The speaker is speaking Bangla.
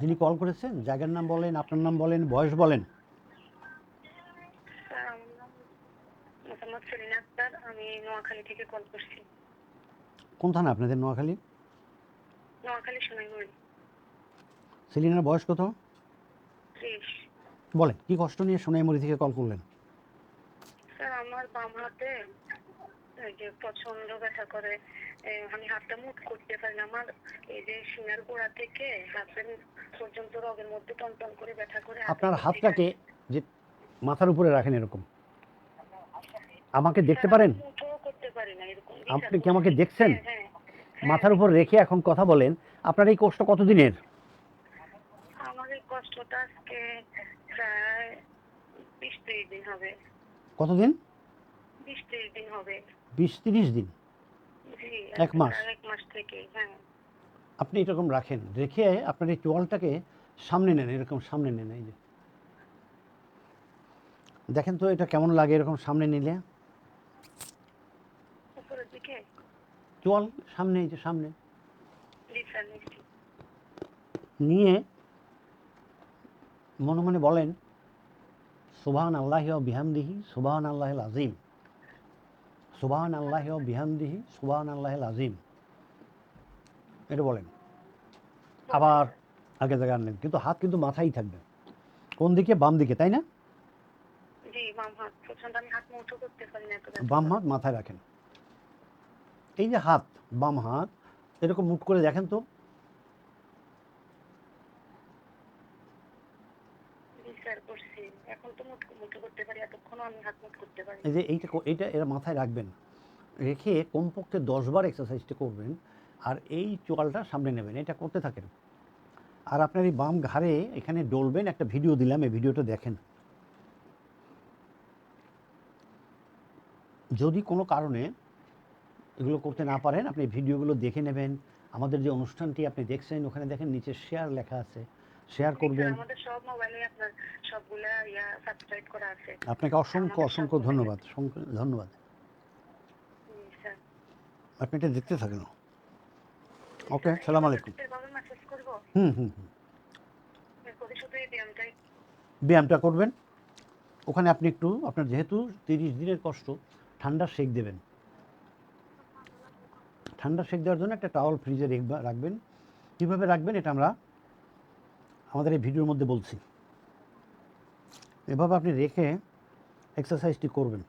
যিনি কল করেছেন জায়গার নাম বলেন আপনার নাম বলেন বয়স বলেন। আমি নোয়াখালী থেকে কল করছি। কোন থানা আপনাদের নোয়াখালী? নোয়াখালী সোনাইমুড়ি সেলিনার বয়স কত? বলেন কি কষ্ট নিয়ে সোনাইমুড়ি থেকে কল করলেন? স্যার আমার বাম হাতে যে প্রচণ্ড ব্যথা করে আমি হাতটা মুট করতে পারি না। আমার এই যে সিনার গোড়া থেকে হাতের পর্যন্ত রগের মধ্যে টনটন করে ব্যথা করে আপনার হাতটাকে যে মাথার উপরে রাখেন এরকম। আমাকে দেখতে পারেন? আপনি কি আমাকে দেখছেন? হ্যাঁ, হ্যাঁ, হ্যাঁ। মাথার উপর রেখে এখন কথা বলেন। আপনার এই কষ্ট কতদিনের? কষ্টটা আজকে প্রায় বিশ ত্রিশ দিন হবে। কতদিন? বিশ ত্রিশ দিন হবে। বিশ তিরিশ দিন। এক মাস? এক মাস থেকে হ্যাঁ। আপনি এরকম রাখেন রেখে আপনার এই চোয়ালটাকে সামনে নেন এরকম সামনে নেন এই যে। দেখেন তো এটা কেমন লাগে এরকম সামনে নিলে? চোয়াল সামনে এই যে সামনে। নিয়ে মনে মনে বলেন সুবাহান আল্লাহ বিহামদিহি সুবাহান আল্লাহ আজিম সুবাহান আল্লাহ বিহামদিহি সুবাহান আল্লাহ আজিম এটা বলেন। আবার আগে জায়গা আনলেন কিন্তু হাত কিন্তু মাথায় থাকবে। কোন দিকে? বাম দিকে তাই না? বাম হাত। মাথায় রাখেন। এই যে হাত বাম হাত এরকম মুখ করে দেখেন তো এই যে এইটা এইটা এর মাথায় রাখবেন। রেখে কমপক্ষে দশবার এক্সারসাইজটা করবেন আর এই চোয়ালটা সামনে নেবেন, এটা করতে থাকেন। আর আপনার এই বাম ঘাড়ে এখানে ডলবেন একটা ভিডিও দিলাম, এই ভিডিওটা দেখেন। যদি কোনো কারণে এগুলো করতে না পারেন, আপনি ভিডিওগুলো দেখে নেবেন। আমাদের যে অনুষ্ঠানটি আপনি দেখছেন, ওখানে দেখেন নিচে শেয়ার লেখা আছে। শেয়ার করবেন। আমাদের সব মোবাইলে আপনার সবগুলা ইয়া সাবস্ক্রাইব করা আছে। আপনাকে অসংখ্য অসংখ্য ধন্যবাদ ধন্যবাদ। আপনি এটা দেখতে থাকেন। ওকে সালাম আলাইকুম। হুম হুম হুম। ব্যায়ামটাই? ব্যায়ামটা করবেন। ওখানে আপনি একটু আপনার যেহেতু তিরিশ দিনের কষ্ট ঠান্ডা শেক দেবেন। ঠান্ডা সেক দেওয়ার জন্য একটা টাওয়াল ফ্রিজে রেখবা- রাখবেন। কীভাবে রাখবেন এটা আমরা আমাদের এই ভিডিওর মধ্যে বলছি। এভাবে আপনি রেখে এক্সারসাইজটি করবেন।